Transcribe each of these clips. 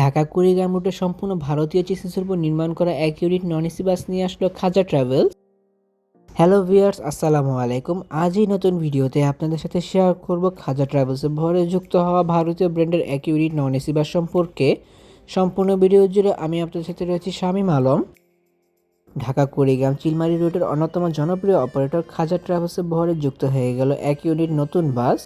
ঢাকা, কুড়িগ্রাম রুটে সম্পূর্ণ ভারতীয় চিসিসের উপর নির্মাণ করা এক ইউনিট নন এসি বাস নিয়ে আসলো খাজা ট্রাভেলস। হ্যালো ভিউয়ার্স আসসালামু আলাইকুম। আজই নতুন ভিডিওতে আপনাদের সাথে শেয়ার করব খাজা ট্রাভেলসে ভরে যুক্ত হওয়া ভারতীয় ব্র্যান্ডের এক ইউনিট নন এসি বাস সম্পর্কে। সম্পূর্ণ ভিডিও জুড়ে আমি আপনাদের সাথে রয়েছি শামীম আলম। ঢাকা, কুড়িগ্রাম, চিলমারি রুটের অন্যতম জনপ্রিয় অপারেটর খাজা ট্রাভেলসে ভরে যুক্ত হয়ে গেল এক ইউনিট নতুন বাস।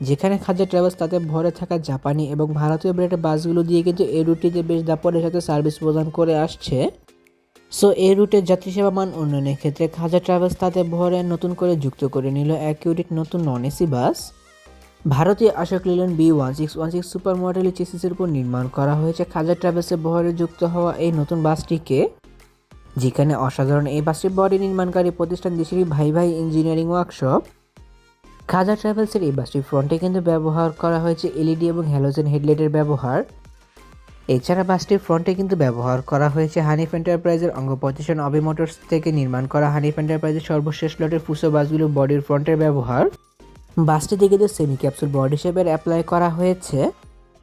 যেখানে খাজা ট্রাভেলস তাতে ভরে থাকা জাপানি এবং ভারতীয় ব্র্যান্ডের বাসগুলো দিয়ে কিন্তু এই রুটটিতে বেশ দাপটের সাথে সার্ভিস প্রদান করে আসছে। সো এই রুটের যাত্রী সেবা মান উন্নয়নের ক্ষেত্রে খাজা ট্রাভেলস তাদের ভরে নতুন করে যুক্ত করে নিল এক ইউনিট নতুন নন এসি বাস ভারতীয় Ashok Leyland B one six one six super model চেসিসের উপর নির্মাণ করা হয়েছে। খাজা ট্রাভেলসে ভরে যুক্ত হওয়া এই নতুন বাসটিকে, যেখানে অসাধারণ এই বাসটির বডি নির্মাণকারী প্রতিষ্ঠান দেশেরই ভাই ভাই ইঞ্জিনিয়ারিং ওয়ার্কশপ খাজা ট্রাভেলসের এই বাসটির ফ্রন্টে কিন্তু ব্যবহার করা হয়েছে এলইডি এবং হ্যালোজেন হেডলাইটের ব্যবহার। এছাড়া বাসটির ফ্রন্টে কিন্তু ব্যবহার করা হয়েছে হানিফ এন্টারপ্রাইজের অঙ্গ প্রতিষ্ঠান অবি মোটরস থেকে নির্মাণ করা হানিফ এন্টারপ্রাইজের সর্বশেষ লটের ফুসো বাসগুলো বডির ফ্রন্টের ব্যবহার। বাসটিতে কিন্তু সেমি ক্যাপসুল বডি শেপের অ্যাপ্লাই করা হয়েছে।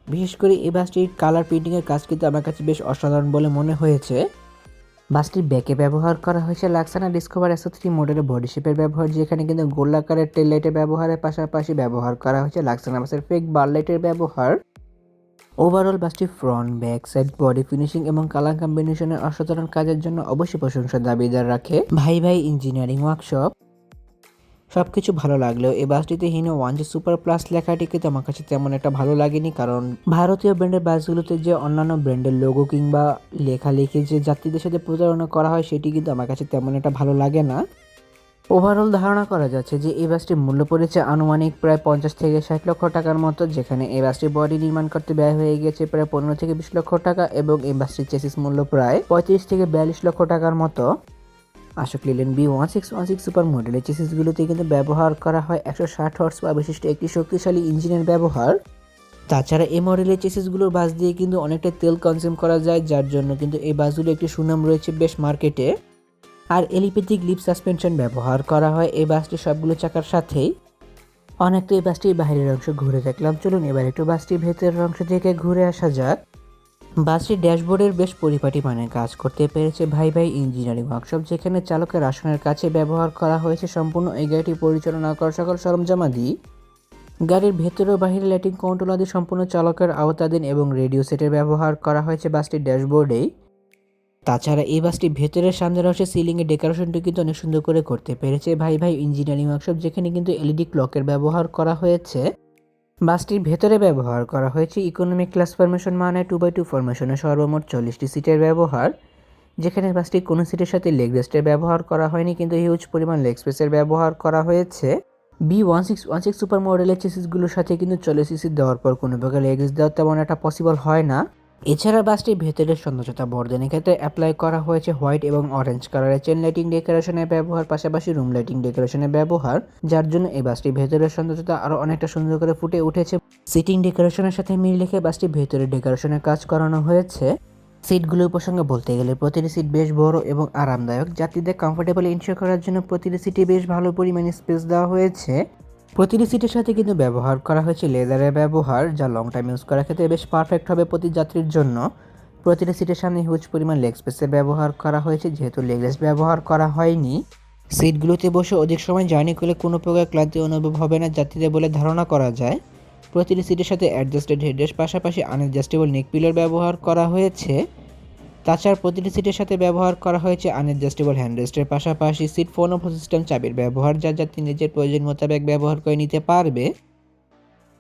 বিশেষ করে এই বাসটির কালার প্রিন্টিংয়ের কাজ কিন্তু আমার কাছে বেশ অসাধারণ বলে মনে হয়েছে। বাসটির ব্যাকে ব্যবহার করা হয়েছে লাক্সানা ডিসকভার এসো থ্রি মডেলের বডি শেপের ব্যবহার, যেখানে কিন্তু গোলাকারের টেল লাইটের ব্যবহারের পাশাপাশি ব্যবহার করা হয়েছে লাক্সানা বাসের ফেক বার লাইটের ব্যবহার। ওভারঅল বাসটি front back side body finishing এবং কালার কম্বিনেশনের অসাধারণ কাজের জন্য অবশ্যই প্রশংসা দাবিদার রাখে। ভাই ভাই ইঞ্জিনিয়ারিং ওয়ার্কশপ সবকিছু ভালো লাগলেও এই বাসটিতে হিনো ওয়ান যে সুপার প্লাস লেখাটি কিন্তু আমার কাছে তেমন একটা ভালো লাগেনি, কারণ ভারতীয় ব্র্যান্ডের বাসগুলোতে যে অন্যান্য ব্র্যান্ডের লোগো কিংবা লেখালেখি যে যাত্রীদের সাথে প্রতারণা করা হয়, সেটি কিন্তু আমার কাছে তেমন একটা ভালো লাগে না। ওভারঅল ধারণা করা যাচ্ছে যে এই বাসটির মূল্য পড়েছে আনুমানিক প্রায় পঞ্চাশ থেকে ষাট লক্ষ টাকার মতো, যেখানে এই বাসটির বডি নির্মাণ করতে ব্যয় হয়ে গেছে প্রায় পনেরো থেকে বিশ লক্ষ টাকা এবং এই বাসটির চেসিস মূল্য প্রায় পঁয়ত্রিশ থেকে বিয়াল্লিশ লক্ষ টাকার মতো। Ashok Leyland B one six one six super মডেলের চেসিসগুলোতে কিন্তু ব্যবহার করা হয় একশো ষাট হর্স বা বিশিষ্ট একটি শক্তিশালী ইঞ্জিনের ব্যবহার। তাছাড়া এই মডেলের চেসিসগুলোর বাস দিয়ে কিন্তু অনেকটা তেল কনজিউম করা যায়, যার জন্য কিন্তু এই বাসগুলো একটি সুনাম রয়েছে বেশ মার্কেটে আর এলিপ্যাথিক লিপ সাসপেনশন ব্যবহার করা হয় এই বাসটি সবগুলো চাকার সাথেই। অনেকটা এই বাসটির বাইরের অংশ ঘুরে দেখলাম। চলুন এবার একটু বাসটির ভেতরের অংশ থেকে ঘুরে আসা যাক। বাসটির ড্যাশবোর্ডের বেশ পরিপাটি মানে কাজ করতে পেরেছে ভাই ভাই ইঞ্জিনিয়ারিং ওয়ার্কশপ, যেখানে চালকের আসনের কাছে ব্যবহার করা হয়েছে সম্পূর্ণ এই গাড়িটি পরিচালনা করা সকল সরঞ্জামাদি গাড়ির ভেতরে ও বাহিরে লাইটিং কন্ট্রোল আদি সম্পূর্ণ চালকের আওতাধীন এবং রেডিও সেটের ব্যবহার করা হয়েছে বাসটির ড্যাশবোর্ডেই তাছাড়া এই বাসটি ভেতরের সামনে রয়েছে সিলিংয়ে ডেকোরেশনটি কিন্তু অনেক সুন্দর করে করতে পেরেছে ভাই ভাই ইঞ্জিনিয়ারিং ওয়ার্কশপ, যেখানে কিন্তু এলইডি ক্লকের ব্যবহার করা হয়েছে। বাসটির ভেতরে ব্যবহার করা হয়েছে ইকোনমিক ক্লাস ফরমেশন মানে টু বাই টু ফরমেশনে সর্বমোট চল্লিশটি সিটের ব্যবহার, যেখানে বাসটি কোনো সিটের সাথে লেগ রেস্টের ব্যবহার করা হয়নি কিন্তু হিউজ পরিমাণ লেগ স্পেসের ব্যবহার করা হয়েছে। B one six one six super মডেলের চেসিসগুলোর সাথে কিন্তু চল্লিশ সিসি দেওয়ার পর কোনো প্রকার লেগ রেস্ট দেওয়ার তেমন একটা পসিবল হয় না। এছাড়া বাসটির ভেতরের সৌন্দর্যতা বর্ধনের ক্ষেত্রে অ্যাপ্লাই করা হয়েছে হোয়াইট এবং অরেঞ্জ কালারের চেন লাইটিং ডেকোরেশনের ব্যবহার, পাশাপাশি রুম লাইটিং ডেকোরেশনের ব্যবহার, যার জন্য এই বাসটির ভেতরের সৌন্দর্যতা আরও অনেকটা সুন্দর করে ফুটে উঠেছে। সিটিং ডেকোরেশনের সাথে মিল রেখে বাসটির ভেতরে ডেকোরেশনের কাজ করানো হয়েছে। সিটগুলোর প্রসঙ্গে বলতে গেলে প্রতিটি সিট বেশ বড় এবং আরামদায়ক। যাত্রীদের কমফোর্টেবল ইনশিওর করার জন্য প্রতিটি সিটে বেশ ভালো পরিমাণে স্পেস দেওয়া হয়েছে। প্রতিটি সিটের সাথে কিন্তু ব্যবহার করা হয়েছে লেদারের ব্যবহার, যা লং টাইম ইউজ করার ক্ষেত্রে বেশ পারফেক্ট হবে প্রতি যাত্রীর জন্য। প্রতিটি সিটের সামনে হিউজ পরিমাণ লেগ স্পেসের ব্যবহার করা হয়েছে, যেহেতু লেগ রেস্ট ব্যবহার করা হয়নি। সিটগুলোতে বসে অধিক সময় জার্নি করলে কোনো প্রকার ক্লান্তি অনুভব হবে না, যাত্রীদের বলে ধারণা করা যায়। প্রতিটি সিটের সাথে অ্যাডজাস্টেড হেডরেস্ট পাশাপাশি আনএডজাস্টেবল নেক পিলার ব্যবহার করা হয়েছে। তাছাড়া প্রতিটি সিটের সাথে ব্যবহার করা হয়েছে আনএডজাস্টেবল হ্যান্ডরেস্টের পাশাপাশি সিট ফোন অফ সিস্টেম চাবির ব্যবহার যা যাত্রী নিজের প্রয়োজন মোতাবেক ব্যবহার করে নিতে পারবে।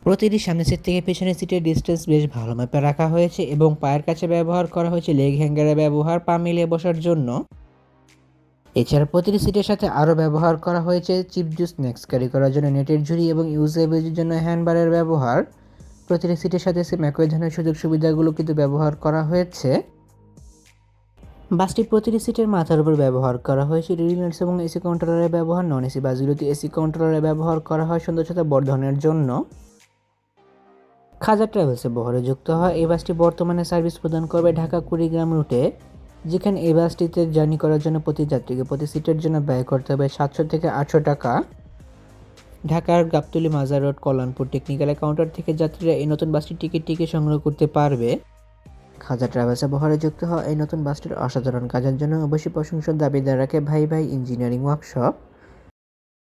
প্রতিটি সামনের সিট থেকে পেছনের সিটের ডিস্টেন্স বেশ ভালো মাপে রাখা হয়েছে এবং পায়ের কাছে ব্যবহার করা হয়েছে লেগ হ্যাঙ্গারের ব্যবহার পা মিলিয়ে বসার জন্য। এছাড়া প্রতিটি সিটের সাথে আরও ব্যবহার করা হয়েছে চিপ জুস স্ন্যাক্স ক্যারি করার জন্য নেটের ঝুড়ি এবং ইউজেবেজের জন্য হ্যান্ডবারের ব্যবহার। প্রতিটি সিটের সাথে সেম একই ধরনের সুযোগ সুবিধাগুলো কিন্তু ব্যবহার করা হয়েছে। বাসটির প্রতিটি সিটের মাথার উপর ব্যবহার করা হয়েছে রিলিনার্স এবং এসি কন্ট্রোলারের ব্যবহার নন এসি বাসগুলোতে এসি কন্ট্রোলারের ব্যবহার করা হয় সৌন্দর্যতা বর্ধনের জন্য। খাজা ট্রাভেলসে বহরে যুক্ত হয়। এই বাসটি বর্তমানে সার্ভিস প্রদান করবে ঢাকা কুড়িগ্রাম রুটে, যেখানে এই বাসটিতে জার্নি করার জন্য প্রতি যাত্রীকে প্রতি সিটের জন্য ব্যয় করতে হবে সাতশো থেকে আটশো টাকা। ঢাকার গাবতলি মাজার রোড, কল্যাণপুর টেকনিক্যাল কাউন্টার থেকে যাত্রীরা এই নতুন বাসটির টিকিটটিকে সংগ্রহ করতে পারবে। খাজা ট্রাভেলসে বহরে যুক্ত হওয়া এই নতুন বাসটির অসাধারণ কাজের জন্য অবশ্যই প্রশংসার দাবিদার রাখে ভাই ভাই ইঞ্জিনিয়ারিং ওয়ার্কশপ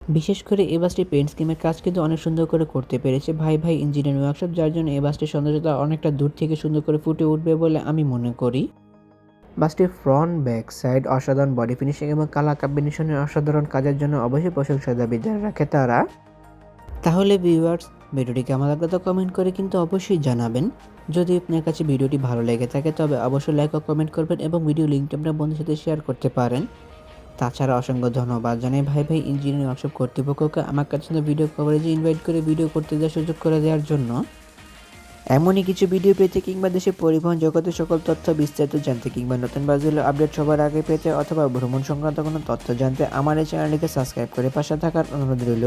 বিশেষ করে এই বাসটি পেন্ট স্কিমের কাজ কিন্তু অনেক সুন্দর করে করতে পেরেছে ভাই ভাই ইঞ্জিনিয়ারিং ওয়ার্কশপ যার জন্য এই বাসটির সৌন্দর্যতা অনেকটা দূর থেকে সুন্দর করে ফুটে উঠবে বলে আমি মনে করি। বাসটির ফ্রন্ট ব্যাক সাইড অসাধারণ বডি ফিনিশিং এবং কালার কম্বিনেশনের অসাধারণ কাজের জন্য অবশ্যই প্রশংসা দাবিদার রাখে তারা। তাহলে ভিউয়ার্স ভিডিওটি কেমন লাগল তো কমেন্ট করে কিন্তু অবশ্যই জানাবেন। যদি আপনার কাছে ভিডিওটি ভালো লেগে থাকে, তবে অবশ্যই লাইক ও কমেন্ট করবেন এবং ভিডিও লিঙ্কটি আপনার বন্ধুর সাথে শেয়ার করতে পারেন। তাছাড়া অসংখ্য ধন্যবাদ জানাই ভাই ভাই ইঞ্জিনিয়ারিং ওয়ার্কশপ কর্তৃপক্ষকে আমার কাছে ভিডিও কভারেজে ইনভাইট করে ভিডিও করতে দেওয়ার সুযোগ করে দেওয়ার জন্য। এমনই কিছু ভিডিও পেতে কিংবা দেশের পরিবহন জগতের সকল তথ্য বিস্তারিত জানতে কিংবা নতুন বাসগুলো আপডেট সবার আগে পেতে অথবা ভ্রমণ সংক্রান্ত কোনো তথ্য জানতে আমার এই চ্যানেলটিকে সাবস্ক্রাইব করে পাশে থাকার অনুরোধ রইল।